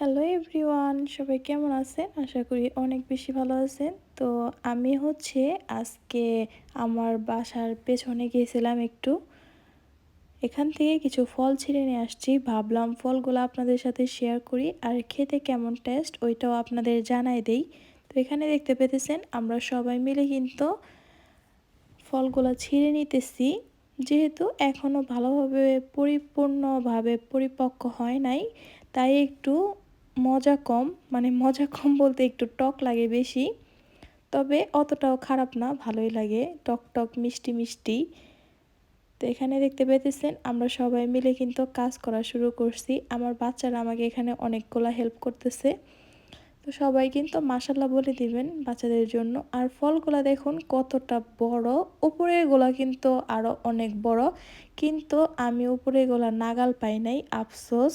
Hello everyone সবাই কেমন আছেন? আশা করি অনেক বেশি ভালো আছেন। তো আমি হচ্ছে আজকে আমার বাসার পেছনে গিয়েছিলাম একটু। এখান থেকে কিছু ফল ছিঁড়ে নিয়ে আসছি। ভাবলাম ফলগুলো আপনাদের সাথে শেয়ার করি। আর খেতে কেমন টেস্ট ওইটাও আপনাদের জানাই দেই। তো এখানে দেখতে পেতেছেন, আমরা সবাই মিলে কিন্তু ফলগুলো ছিঁড়ে নিতেছি। যেহেতু এখনও ভালোভাবে পরিপূর্ণভাবে পরিপক্ক হয় নাই, তাই একটু মজা কম মানে মজা কম বলতে একটু টক লাগে বেশি, তবে অতটাও খারাপ না, ভালোই লাগে, টক টক, মিষ্টি মিষ্টি। তো এখানে দেখতে পেতেছেন, আমরা সবাই মিলে কিন্তু কাজ করা শুরু করছি। আমার বাচ্চারা আমাকে এখানে অনেকগুলো হেল্প করতেছে। তো সবাই কিন্তু মাসাল্লাহ বলে দিবেন বাচ্চাদের জন্য। আর ফলগুলা দেখুন কতটা বড় উপরের গোলা কিন্তু আরও অনেক বড়। কিন্তু আমি উপরের গোলা নাগাল পাই নাই, আফসোস।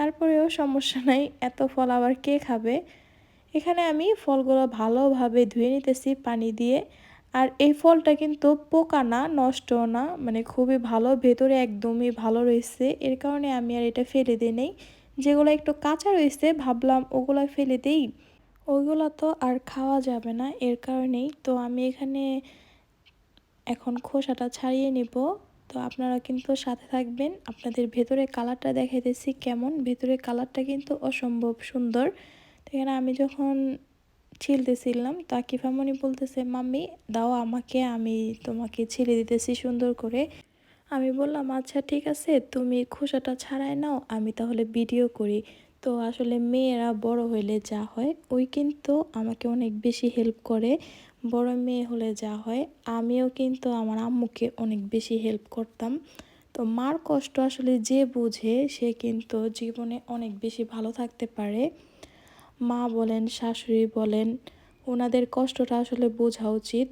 তারপরেও সমস্যা নাই, এত ফল আবার কে খাবে? এখানে আমি ফলগুলো ভালোভাবে ধুয়ে নিতেছি পানি দিয়ে, আর এই ফলটা কিন্তু পোকা না নষ্ট না মানে খুবই ভালো, ভেতরে একদমই ভালো রয়েছে, এর কারণে আমি আর এটা ফেলে দিই নেই। যেগুলো একটু কাঁচা রয়েছে, ভাবলাম ওগুলো ফেলে দেই। ওইগুলো তো আর খাওয়া যাবে না, এর কারণেই তো আমি এখানে এখন খোসাটা ছাড়িয়ে নিব। তো আপনারা কিন্তু সাথে থাকবেন। আপনাদের ভেতরে কালারটা দেখাইতেছি কেমন। ভেতরে কালারটা কিন্তু অসম্ভব সুন্দর। এখানে আমি যখন ছিলতেছিলাম তো আকিফামনি বলতেছে, মাম্মি, দাও আমাকে, আমি তোমাকে ছিঁড়ে দিতেছি সুন্দর করে। আমি বললাম আচ্ছা ঠিক আছে, তুমি খোসাটা ছাড়াই নাও, আমি তাহলে ভিডিও করি। তো আসলে মেয়েরা বড় হইলে যা হয়, ওই কিন্তু আমাকে অনেক বেশি হেল্প করে। বড় মেয়ে হলে যা হয়, আমিও কিন্তু আমার আম্মুকে অনেক বেশি হেল্প করতাম। তো মার কষ্ট আসলে যে বুঝে, সে কিন্তু জীবনে অনেক বেশি ভালো থাকতে পারে। মা বলেন, শাশুড়ি বলেন, ওনাদের কষ্টটা আসলে বোঝা উচিত।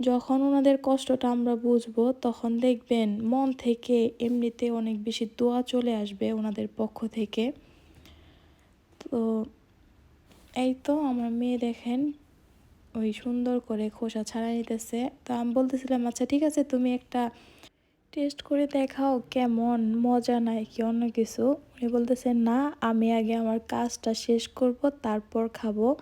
যখন ওনাদের কষ্টটা আমরা বুঝব, তখন দেখবেন মন থেকে এমনিতে অনেক বেশি দোয়া চলে আসবে ওনাদের পক্ষ থেকে। তো এই তো আমার মেয়ে দেখেন। ওই সুন্দর করে খোসা ছাড়াই নিতেছে। তো আমি বলতেছিলাম আচ্ছা ঠিক আছে, তুমি একটা টেস্ট করে দেখাও কেমন? মজা নাই কি অন্য কিছু? উনি বলতেছে, না, আমি আগে আমার কাজটা শেষ করব, তারপর খাব।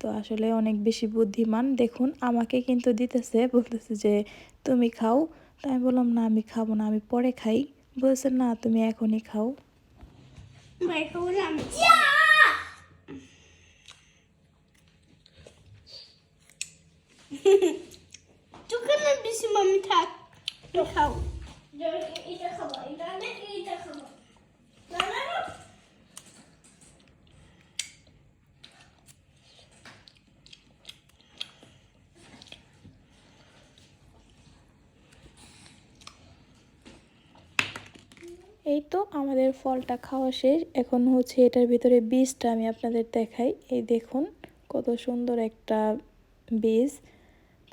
তো আসলে অনেক বেশি বুদ্ধিমান। দেখুন, আমাকে কিন্তু দিতেছে, বলতেছে যে, তুমি খাও। তাই আমি বললাম, না, আমি খাব না, আমি পরে খাই। বলছে, না, তুমি এখনই খাও। তোকে না বেশি মামি থাক তো খাও এটা খাব এটা এটা খাব না না না এই তো আমাদের ফলটা খাওয়া শেষ। এখন হচ্ছে এটার ভিতরে বীজটা আমি আপনাদের দেখাই। এই দেখুন কত সুন্দর একটা বীজ।